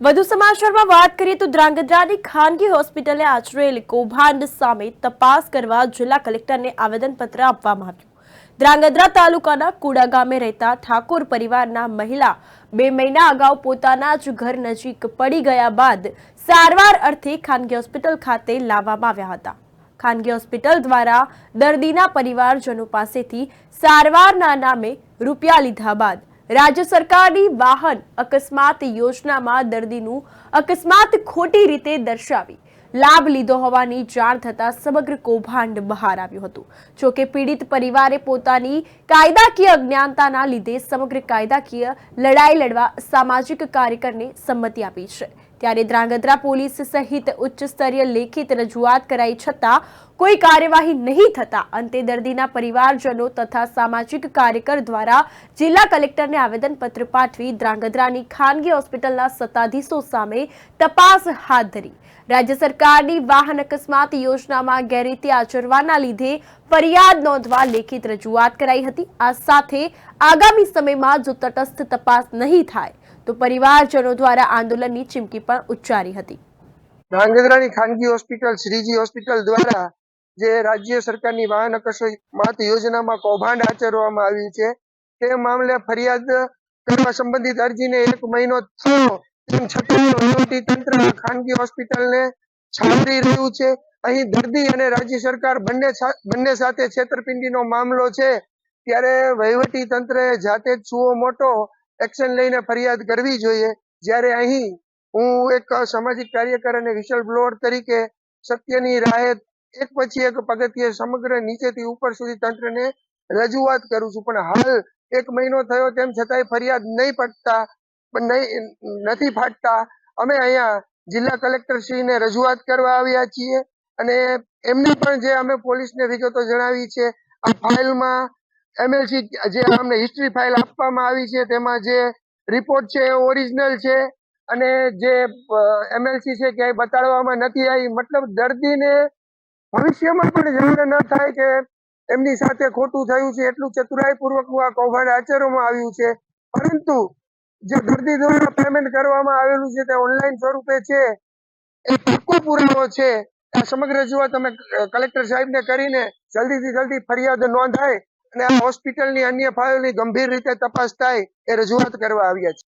વધુ સમાચારમાં વાત કરીએ તો ધ્રાંગધ્રાની ખાનગી હોસ્પિટલે આચરેલ કૌભાંડ સામે તપાસ કરવા જિલ્લા કલેક્ટરને આવેદનપત્ર આપવામાં આવ્યું. ધ્રાંગધ્રા તાલુકાના કુડા ગામે રહેતા ઠાકોર પરિવારના મહિલા બે મહિના અગાઉ પોતાના જ ઘર નજીક પડી ગયા બાદ સારવાર અર્થે ખાનગી હોસ્પિટલ ખાતે લાવવામાં આવ્યા હતા. ખાનગી હોસ્પિટલ દ્વારા દર્દીના પરિવારજનો પાસેથી સારવારના નામે રૂપિયા લીધા બાદ રાજ્ય સરકારની વાહન અકસ્માત યોજનામાં દર્દીનું અકસ્માત ખોટી રીતે દર્શાવી લાભ લીધો હોવાની જાણ થતાં સમગ્ર કૌભાંડ બહાર આવ્યું હતું. જોકે પીડિત પરિવારે પોતાની કાયદાકીય અજ્ઞાનતાના લીધે સમગ્ર કાયદાકીય લડાઈ લડવા સામાજિક કાર્યકરને સંમતિ આપી છે. ત્યારે ધ્રાંગધ્રા પોલીસ સહિત ઉચ્ચ સ્તરીય લેખિત રજૂઆત કરાઈ છતાં કોઈ કાર્યવાહી નહીં થતા અંતે દર્દીના પરિવારજનો તથા સામાજિક કાર્યકર દ્વારા જિલ્લા કલેક્ટરને આવેદનપત્ર પાઠવી ધ્રાંગધ્રાની ખાનગી હોસ્પિટલના સત્તાધીશો સામે તપાસ હાથ ધરી. રાજ્ય સરકારની વાહન અકસ્માત યોજનામાં ગેરરીતિ આચરવાના લીધે ફરિયાદ નોંધવા લેખિત રજૂઆત કરાઈ હતી. આ સાથે આગામી સમયમાં જો તટસ્થ તપાસ નહીં થાય તો પરિવારજનો દ્વારા આંદોલનની ચીમકી પણ ઉચ્ચારી હતી. ધ્રાંગધ્રાની ખાનગી હોસ્પિટલ, શ્રીજી હોસ્પિટલ દ્વારા જે રાજ્ય સરકારની વાહન અકસ્માત યોજનામાં કૌભાંડ આચરવામાં આવ્યું છે, તે મામલે ફરિયાદ કરવા સંબંધિત અરજીને એક મહિનો થયો. તેમ છતાં વહીવટી તંત્ર ખાનગી હોસ્પિટલને છાવરી રહ્યું છે. અહીં દર્દી અને રાજ્ય સરકાર બંને બંને સાથે છેતરપિંડીનો મામલો છે. ત્યારે વહીવટી તંત્રએ જાતે જ મોટો એક્શન લઈને ફરિયાદ કરવી જોઈએ. જ્યારે અહીં હું એક સામાજિક કાર્યકર અને વિશલ બ્લોઅર તરીકે સત્યની રાહે એક પછી એક પગથિયે સમગ્ર નીચેથી ઉપર સુધી તંત્રને રજૂઆત કરું છું. પણ હાલ એક મહિનો થયો તેમ છતાંય ફરિયાદ નહીં પડતા નહીં, નથી ફાટતા. અમે અહીંયા જિલ્લા કલેક્ટર શ્રીને રજૂઆત કરવા આવ્યા છીએ અને એમને પણ જે અમે પોલીસને વિગતો જણાવી છે, આ ફાઇલમાં એમએલસી જે અમને હિસ્ટ્રી ફાઇલ આપવામાં આવી છે, તેમાં જે રિપોર્ટ છે ઓરિજિનલ છે અને જે એમએલસી છે ક્યાંય બતાડવામાં નથી આવી. મતલબ દર્દીને ભવિષ્યમાં પણ જાણ ન થાય કે એમની સાથે ખોટું થયું છે. એટલું ચતુરાઈપૂર્વકનું આ કૌભાંડ આચરવામાં આવ્યું છે. પરંતુ જે દર્દી દ્વારા પેમેન્ટ કરવામાં આવેલું છે તે ઓનલાઈન સ્વરૂપે છે. એ પાકો પુરાવો છે. આ સમગ્ર રજૂઆત તમે કલેક્ટર સાહેબને કરીને જલ્દીથી જલ્દી ફરિયાદ નોંધાય. અને આ હોસ્પિટલની અન્ય ફાઇલની ગંભીર રીતે તપાસ થાય એ રજૂઆત કરવા આવ્યા છે